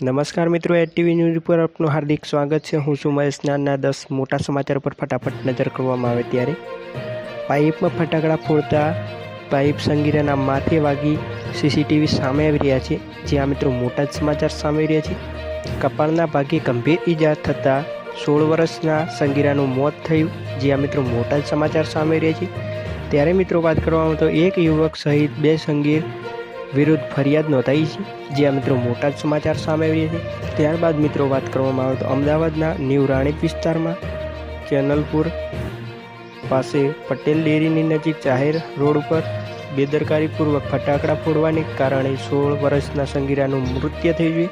નમસ્કાર મિત્રો H TV news પર આપનું હાર્દિક સ્વાગત છે. હું છું મહેશ. નાના દસ મોટા સમાચાર પર ફટાફટ નજર કરવામાં આવે ત્યારે. પાઇપમાં ફટાકડા ફોડતા પાઇપ સંગીરાના માથે વાગી સીસીટીવી સામે આવી રહ્યા છે. જ્યાં મિત્રો મોટા જ સમાચાર સામે આવી રહ્યા છે. કપાળના ભાગે ગંભીર ઈજા થતાં સોળ વર્ષના સંગીરાનું મોત થયું, જ્યાં મિત્રો મોટા જ સમાચાર સામે આવી રહ્યા છે. ત્યારે મિત્રો વાત કરવામાં તો એક યુવક સહિત બે સંગીર વિરુદ્ધ ફરિયાદ નોંધાઈ છે. જ્યાં મિત્રો મોટા જ સમાચાર સામે આવી રહ્યા છે. ત્યારબાદ મિત્રો વાત કરવામાં આવે તો અમદાવાદના ન્યૂ રાણીપ વિસ્તારમાં ચેનલપુર પાસે પટેલ ડેરીની નજીક જાહેર રોડ ઉપર બેદરકારીપૂર્વક ફટાકડા ફોડવાને કારણે સોળ વર્ષના સંગીરાનું મૃત્યુ થયું છે.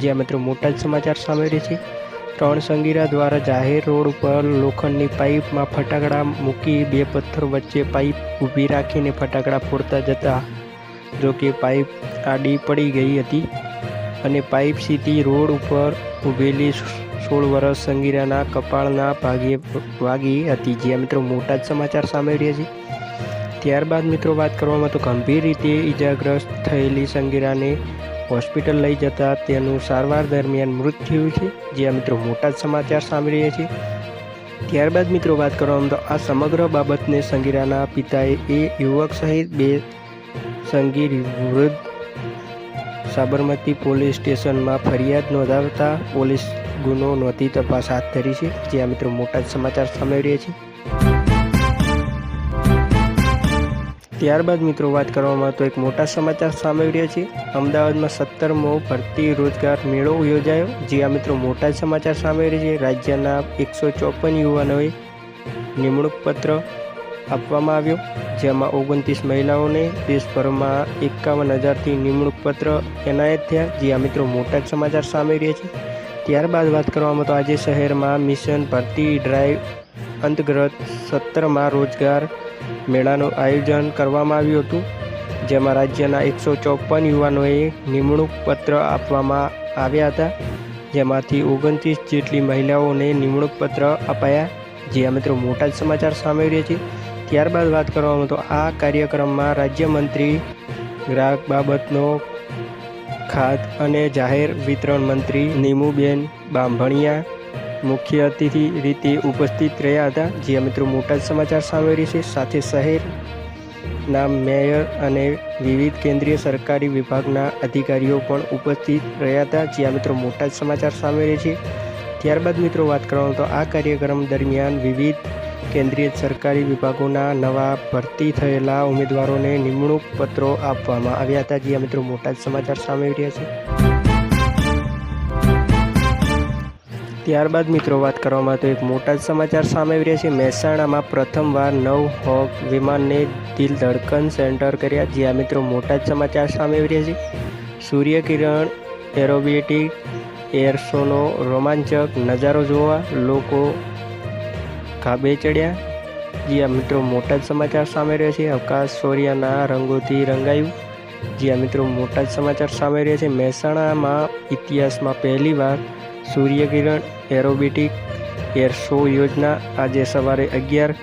જ્યાં મિત્રો મોટા જ સમાચાર સામે રહે છે. ત્રણ સંગીરા દ્વારા જાહેર રોડ ઉપર લોખંડની પાઇપમાં ફટાકડા મૂકી બે પથ્થર વચ્ચે પાઇપ ઊભી રાખીને ફટાકડા ફોડતા જતા જો કે પાઇપ આડી પડી ગઈ હતી અને પાઇપ સીધી રોડ ઉપર ઊભેલી સોળ વર્ષ સંગીરાના કપાળના ભાગે વાગી હતી જ્યાં મિત્રો મોટા જ સમાચાર સામે રહ્યા છે. ત્યારબાદ મિત્રો વાત કરવામાં તો ગંભીર રીતે ઈજાગ્રસ્ત થયેલી સંગીરાને હોસ્પિટલ લઈ જતા તેનું સારવાર દરમિયાન મૃત્યુ છે જ્યાં મિત્રો મોટા જ સમાચાર સામે રહ્યા છે. ત્યારબાદ મિત્રો વાત કરવામાં તો આ સમગ્ર બાબતને સંગીરાના પિતાએ એ યુવક સહિત બે સંગીર વિરુદ્ધ સાબરમતી પોલીસ સ્ટેશનમાં ફરિયાદ નોંધાવતા પોલીસ ગુનો નોંધી તપાસ હાથ ધરી છે. જે આ મિત્રો મોટા જ સમાચાર સામે રહ્યા છે. ત્યારબાદ મિત્રો વાત કરવામાં તો એક મોટા સમાચાર સામે રહ્યા છે. અમદાવાદમાં સત્તરમો ભરતી રોજગાર મેળો યોજાયો. જે આ મિત્રો મોટા સમાચાર સામે રહ્યા છે. રાજ્યના એકસો ચોપન યુવાનોએ નિમણૂક પત્ર આપવામાં આવ્યો, જેમાં ઓગણત્રીસ મહિલાઓને દેશભરમાં એકાવન હજારથી નિમણૂક પત્ર એનાયત થયા, જે આ મિત્રો મોટા જ સમાચાર સામે રહ્યા છે. ત્યારબાદ વાત કરવામાં તો આજે શહેરમાં મિશન ભરતી ડ્રાઈવ અંતર્ગત સત્તરમાં રોજગાર મેળાનું આયોજન કરવામાં આવ્યું હતું, જેમાં રાજ્યના એકસો ચોપન યુવાનોએ નિમણૂક પત્ર આપવામાં આવ્યા હતા. જેમાંથી ઓગણત્રીસ જેટલી મહિલાઓને નિમણૂક પત્ર અપાયા આ મિત્રો મોટા જ સમાચાર સામે રહ્યા છે. ત્યારબાદ વાત કરવામાં તો આ કાર્યક્રમમાં રાજ્યમંત્રી, ગ્રાહક બાબતનો ખાત અને જાહેર વિતરણ મંત્રી નીમુબેન બાંભણિયા, મુખ્ય અતિથિ રીતે ઉપસ્થિત રહ્યા હતા. જ્યાં મિત્રો મોટા જ સમાચાર સામે રહી છે સાથે શહેરના મેયર અને વિવિધ કેન્દ્રીય સરકારી વિભાગના અધિકારીઓ પણ ઉપસ્થિત રહ્યા હતા. જ્યાં મિત્રો મોટા જ સમાચાર સામે રહે છે. ત્યારબાદ મિત્રો વાત કરવામાં તો આ કાર્યક્રમ દરમિયાન વિવિધ કેન્દ્રીય સરકારી વિભાગોના નવા ભરતી થયેલા ઉમેદવારોને નિમણૂક પત્રો આપવામાં આવ્યા હતા. જે મિત્રો, મોટા સમાચાર સામે રહ્યા છે. ત્યારબાદ મિત્રો, વાત કરવામાં તો એક મોટા સમાચાર સામે આવી રહ્યા છે. મહેસાણામાં પ્રથમવાર નવ હોક વિમાનને દિલ ધડકન સેન્ટર કર્યા. જ્યાં મિત્રો, મોટા સમાચાર સામે રહ્યા છે. સૂર્યકિરણ એરોબેટિક, એર શોનો રોમાંચક નજારો જોવા, લોકો ખાબે ચડ્યા. જ્યાં મિત્રો મોટા જ સમાચાર સામે રહ્યા છે. અવકાશ સૂર્યના રંગોથી રંગાયું. જ્યાં મિત્રો મોટા જ સમાચાર સામે રહ્યા છે. મહેસાણામાં ઇતિહાસમાં પહેલીવાર સૂર્યકિરણ એરોબેટિક એર શો યોજના આજે સવારે અગિયાર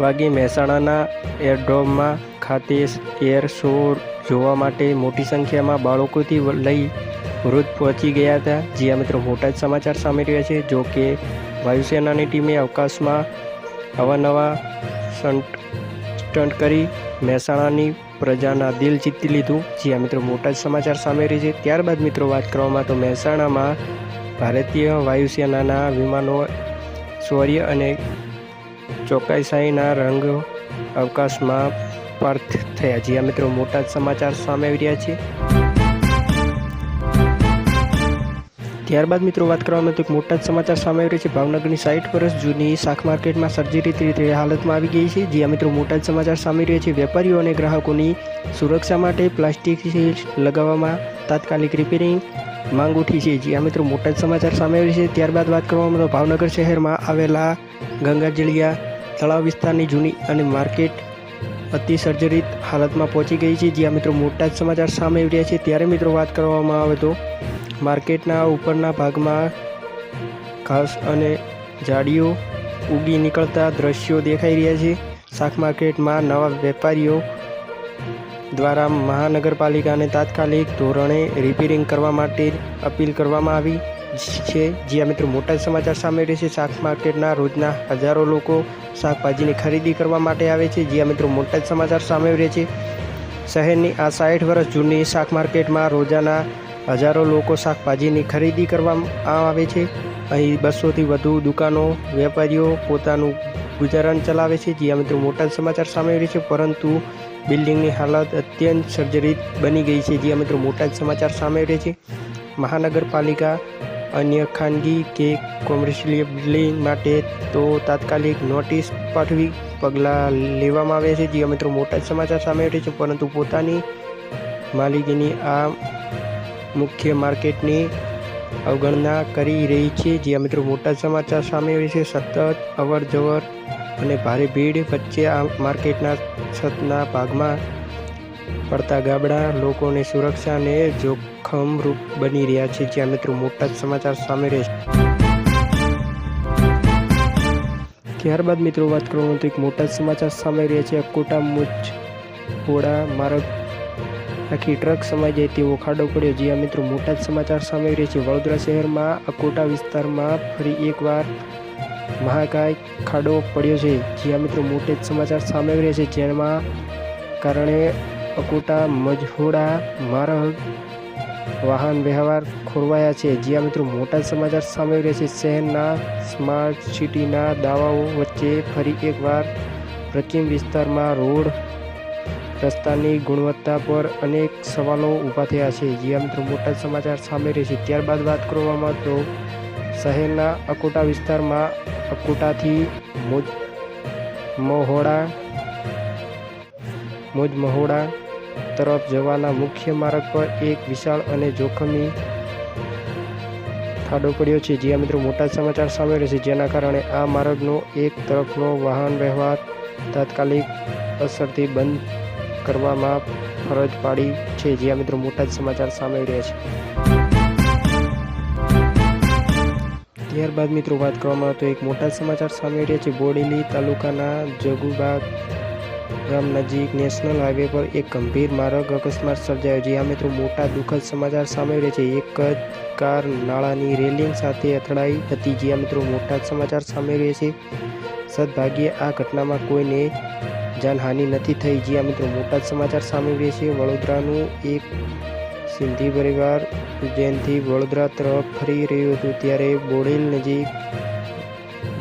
વાગે મહેસાણાના એરડ્રોમમાં ખાતે એર શો જોવા માટે મોટી સંખ્યામાં બાળકોથી લઈ વૃદ્ધ પહોંચી ગયા હતા. જ્યાં મિત્રો મોટા જ સમાચાર સામે રહ્યા છે. જો કે વાયુસેનાની ટીમે અવકાશમાં અવાનવા સ્ટન્ટ કરી મહેસાણાની પ્રજાના દિલ જીતી લીધું. જ્યાં મિત્રો, મોટા જ સમાચાર સામે રહી છે. ત્યારબાદ, મિત્રો, વાત કરવામાં તો મહેસાણામાં ભારતીય વાયુસેનાના વિમાનો શૌર્ય અને ચોકસાઈના રંગ અવકાશમાં પાર્થ થયા. જ્યાં મિત્રો, મોટા જ સમાચાર સામે આવી રહ્યા છે. ત્યારબાદ મિત્રો વાત કરવામાં તો એક મોટા જ સમાચાર સામે આવી રહ્યા છે. ભાવનગરની સાઠ વર્ષ જૂની શાક માર્કેટમાં સર્જરી રીતે હાલતમાં આવી ગઈ છે. જ્યાં મિત્રો મોટા જ સમાચાર સામે રહ્યા છે. વેપારીઓ અને ગ્રાહકોની સુરક્ષા માટે પ્લાસ્ટિક લગાવવામાં તાત્કાલિક રિપેરિંગ માંગ ઉઠી છે. જ્યાં મિત્રો મોટા જ સમાચાર સામે આવી છે. ત્યારબાદ વાત કરવામાં તો ભાવનગર શહેરમાં આવેલા ગંગાજળિયા તળાવ વિસ્તારની જૂની અને માર્કેટ અતિ સર્જરિત હાલતમાં પહોંચી ગઈ છે. જ્યાં મિત્રો મોટા જ સમાચાર સામે આવી રહ્યા છે. ત્યારે મિત્રો વાત કરવામાં આવે તો માર્કેટના ઉપરના ભાગમાં ઘાસ અને ઝાડીઓ ઉગી નીકળતા દ્રશ્યો દેખાઈ રહ્યા છે. શાક માર્કેટમાં નવા વેપારીઓ દ્વારા મહાનગરપાલિકાને તાત્કાલિક ધોરણે રિપેરિંગ કરવા માટે અપીલ કરવામાં આવી છે. જ્યાં મિત્રો, મોટા સમાચાર સામે રહેશે. શાક માર્કેટના રોજના હજારો લોકો શાકભાજીની ખરીદી કરવા માટે આવે છે. જ્યાં મિત્રો, મોટા સમાચાર સામે રહે છે શહેરની આ સાઠ વર્ષ જૂની શાક માર્કેટમાં રોજાના હજારો લોકો શાકભાજીની ખરીદી કરવામાં આવે છે. અહીં બસોથી વધુ દુકાનો, વેપારીઓ પોતાનું ગુજરાન ચલાવે છે. જ્યાં મિત્રો, મોટા સમાચાર સામે રહે છે. પરંતુ બિલ્ડિંગની હાલત અત્યંત સર્જરિત બની ગઈ છે. જ્યાં મિત્રો, મોટા સમાચાર સામે રહે છે. મહાનગરપાલિકા અન્ય ખાનગી કે કોમર્શિયલ બિલ્ડિંગ માટે તો તાત્કાલિક નોટિસ પાઠવી પગલાં લેવામાં આવે છે. જ્યાં મિત્રો, મોટા સમાચાર સામે રહે છે. પરંતુ પોતાની માલિકીની આ મુખ્ય માર્કેટની અવગણના કરી રહી છે. જ્યાં મિત્રો મોટા સમાચાર સામે છે. સતત અવર જવર અને ભારે ભીડ વચ્ચે આ માર્કેટના છતના ભાગમાં પડતા ગાબડા લોકોની સુરક્ષાને જોખમરૂપ બની રહ્યા છે. જ્યાં મિત્રો મોટા સમાચાર સામે રહે છે. ત્યારબાદ મિત્રો વાત કરવામાં તો એક મોટા સમાચાર સામે રહ્યા છે. અકોટા મુચ પોડા માર્ગ આખી ટ્રક સમાઈ જાય તેવો ખાડો પડ્યો જ્યાં મિત્રો મોટા જ સમાચાર સામે રહે છે. વડોદરા શહેરમાં અકોટા વિસ્તારમાં ફરી એકવાર મહાકાય ખાડો પડ્યો છે જ્યાં મિત્રો મોટે જ સમાચાર સામે રહ્યા છે. જેમાં કારણે અકોટા મજહોડા માર્ગ વાહન વ્યવહાર ખોરવાયા છે. જ્યાં મિત્રો મોટા સમાચાર સામે રહે છે. શહેરના સ્માર્ટ સિટીના દાવાઓ વચ્ચે ફરી એકવાર પશ્ચિમ વિસ્તારમાં રોડ રસ્તાની ગુણવત્તા પર અનેક સવાલો ઊભા થયા છે. જ્યાં મિત્રો મોટા સમાચાર સામે રહે છે ત્યારબાદ વાત કરવામાં તો શહેરના અકોટા વિસ્તારમાં અકોટાથી મોજ મહોડા મોજ મહોડા તરફ જવાના મુખ્ય માર્ગ પર એક વિશાળ અને જોખમી ખાડો પડ્યો છે. જ્યાં મિત્રો, મોટા સમાચાર સામે રહેશે. જેના કારણે આ માર્ગનો એક તરફનો વાહન વ્યવહાર તાત્કાલિક અસરથી બંધ કરવામાં ફરજ પાડી છે જ્યાં મિત્રો મોટા જ સમાચાર સામે રહ્યા છે. ત્યારબાદ મિત્રો વાત કરવામાં તો એક મોટા સમાચાર સામે રહ્યા છે. બોડેલી તાલુકાના જગુબાગ ગામ નજીક નેશનલ હાઈવે પર એક ગંભીર માર્ગ અકસ્માત સર્જાયો જ્યાં મિત્રો મોટા દુઃખદ સમાચાર સામે રહે છે. એક જ કાર નાળાની રેલિંગ સાથે અથડાઈ હતી જ્યાં મિત્રો મોટા સમાચાર સામે રહે છે. સદભાગ્યે આ ઘટનામાં કોઈને જાનહાનિ નથી થઈ. જ્યાં મિત્રો, મોટા સમાચાર સામે રહે છે. વડોદરાનું એક સિંધી પરિવાર ઉજ્જૈનથી વડોદરા તરફ ફરી રહ્યું હતું. ત્યારે બોડેલ નજીક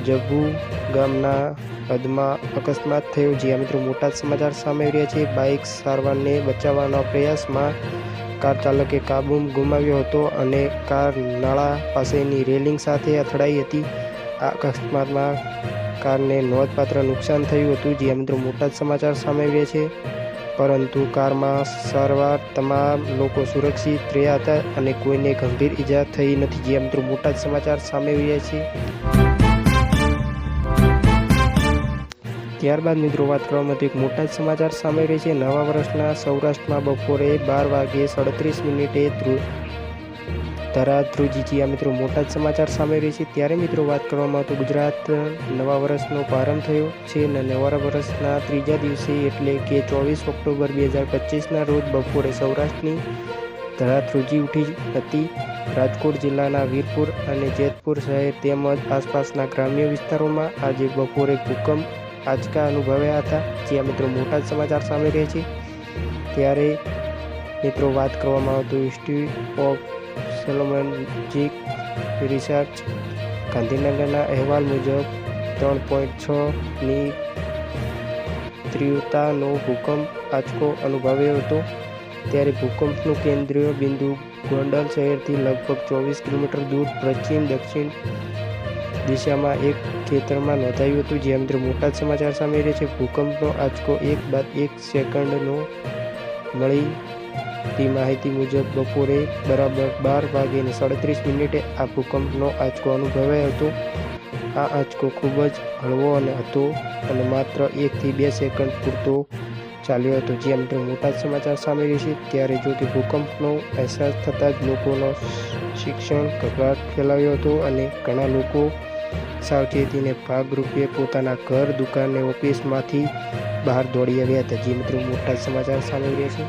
જગુ ગામના હદમાં અકસ્માત થયો. જ્યાં મિત્રો, મોટા સમાચાર સામે રહ્યા છે. બાઇક સારવારને બચાવવાના પ્રયાસમાં કાર ચાલકે કાબુ ગુમાવ્યો હતો અને કાર નાળા પાસેની રેલિંગ સાથે અથડાઈ હતી. આ અકસ્માતમાં કારને નોંધપાત્ર નુકસાન થયું હતું જે મિત્રો મોટા જ સમાચાર સામે રહ્યા છે. પરંતુ કારમાં સારવાર તમામ લોકો સુરક્ષિત રહ્યા હતા અને કોઈને ગંભીર ઈજા થઈ નથી જે મિત્રો મોટા જ સમાચાર સામે રહ્યા છે. ત્યારબાદ મિત્રો વાત કરવામાં તો એક મોટા જ સમાચાર સામે રહે છે. નવા વર્ષના સૌરાષ્ટ્રમાં બપોરે બાર વાગે સડત્રીસ મિનિટે ધરા ધ્રુજી આ મિત્રો મોટા જ સમાચાર સામે રહે છે. ત્યારે મિત્રો વાત કરવામાં તો ગુજરાત નવા વર્ષનો પ્રારંભ થયો છે અને નવા વર્ષના ત્રીજા દિવસે એટલે કે ચોવીસ ઓક્ટોબર બે હજાર પચીસના રોજ બપોરે સૌરાષ્ટ્રની ધરાધ્રુજી ઉઠી હતી. રાજકોટ જિલ્લાના વીરપુર અને જેતપુર શહેર તેમજ આસપાસના ગ્રામ્ય વિસ્તારોમાં આજે બપોરે ભૂકંપ આંચકા અનુભવ્યા હતા, જે આ મિત્રો મોટા જ સમાચાર સામે રહે છે. ત્યારે મિત્રો વાત કરવામાં આવતું ઇન્સ્ટિટ્યૂટ ઓફ સેલોમેન્ટિક રિસર્ચ ગાંધીનગરના અહેવાલ મુજબ ત્રણ પોઈન્ટ છની તીવ્રતાનો ભૂકંપ આંચકો અનુભવ્યો હતો. ત્યારે ભૂકંપનું કેન્દ્રીય બિંદુ ગોંડલ શહેરથી લગભગ ચોવીસ કિલોમીટર દૂર પશ્ચિમ દક્ષિણ દિશામાં એક ખેતરમાં નોંધાયું હતું. જે અંદર મોટા સમાચાર સામે રહે છે. ભૂકંપનો આંચકો એક બાદ એક સેકન્ડનો મળી તે માહિતી મુજબ બપોરે બરાબર બાર વાગ્યે સાડત્રીસ મિનિટે આ ભૂકંપનો આંચકો અનુભવાયો હતો. આ આંચકો ખૂબ જ હળવો અને હતો અને માત્ર એકથી બે સેકન્ડ પૂરતો ચાલ્યો હતો. જે મિત્રો મોટા સમાચાર સામે છે ત્યારે જો કે ભૂકંપનો અહેસાસ થતાં જ લોકોનો શિક્ષણ ગભરાટ ફેલાવ્યો હતો અને ઘણા લોકો સાવચેતીને ભાગરૂપે પોતાના ઘર, દુકાન અને ઓફિસમાંથી બહાર દોડી આવ્યા હતા. જે મિત્રો મોટા સમાચાર સામે છે